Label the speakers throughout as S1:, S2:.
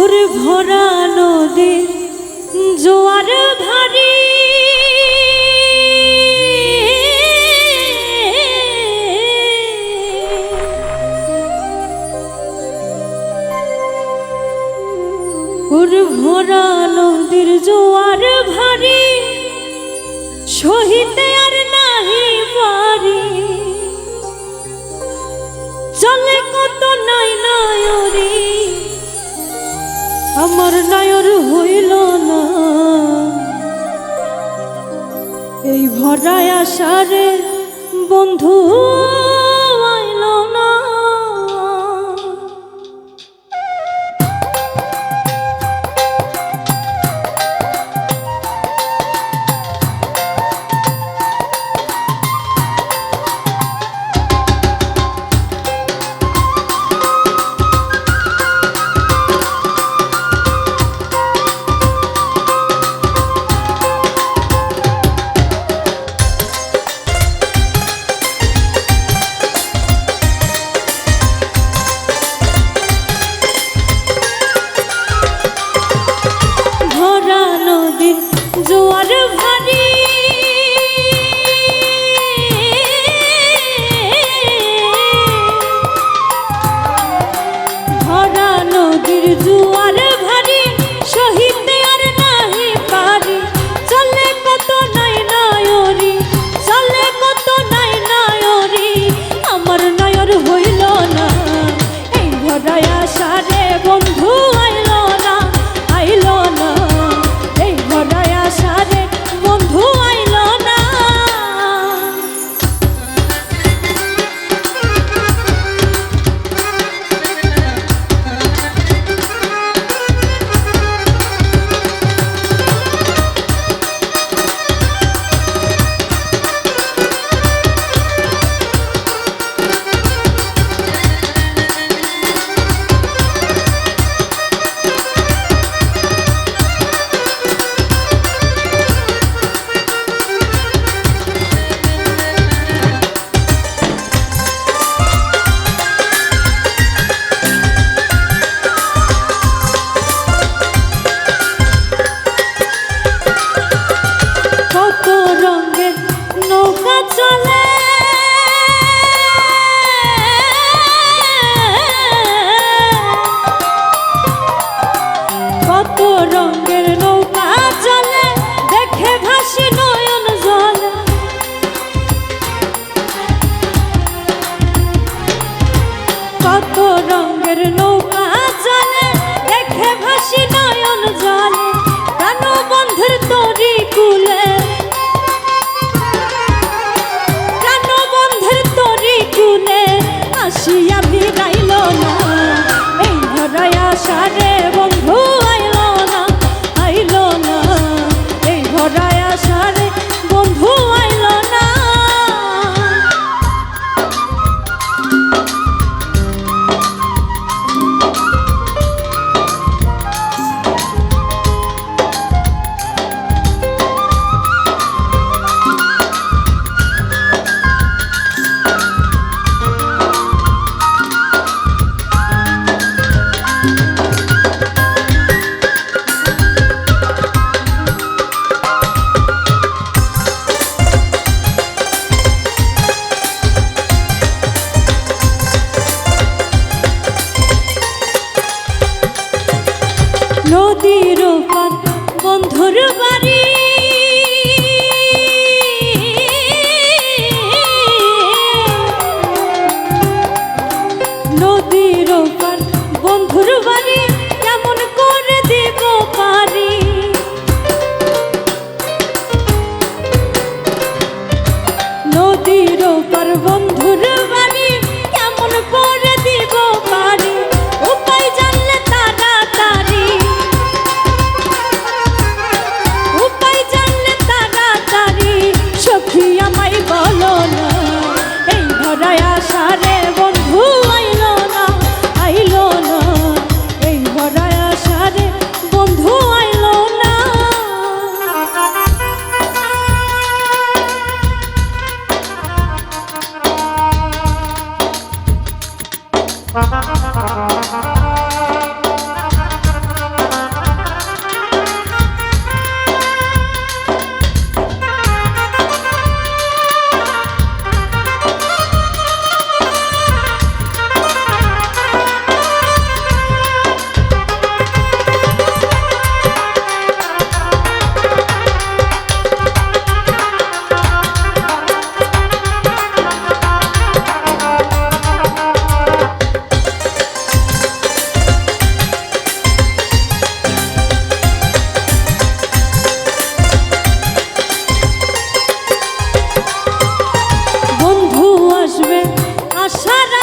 S1: ওরে ভরা নদীর জোয়ার ভারী। ওর ভরা নদীর জোয়ার ভারী, সহিতে আর নাহি পারি। চলে আর হইল না। এই ভরায় আশারে বন্ধু জুয়া Ha ha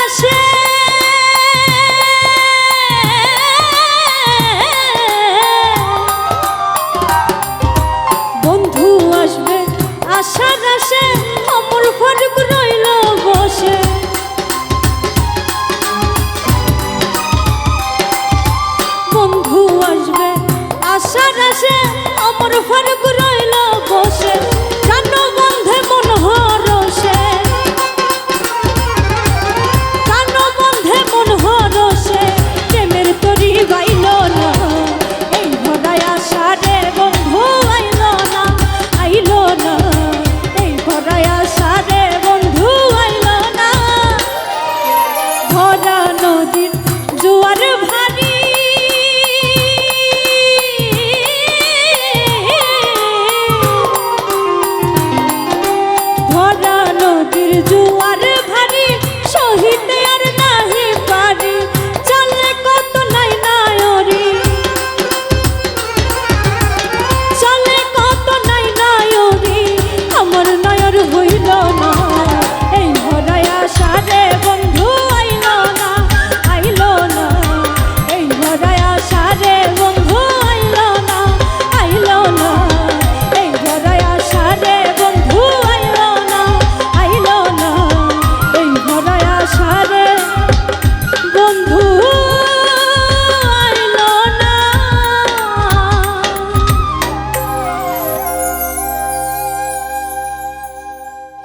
S1: Hashem.
S2: পাখির জুয়া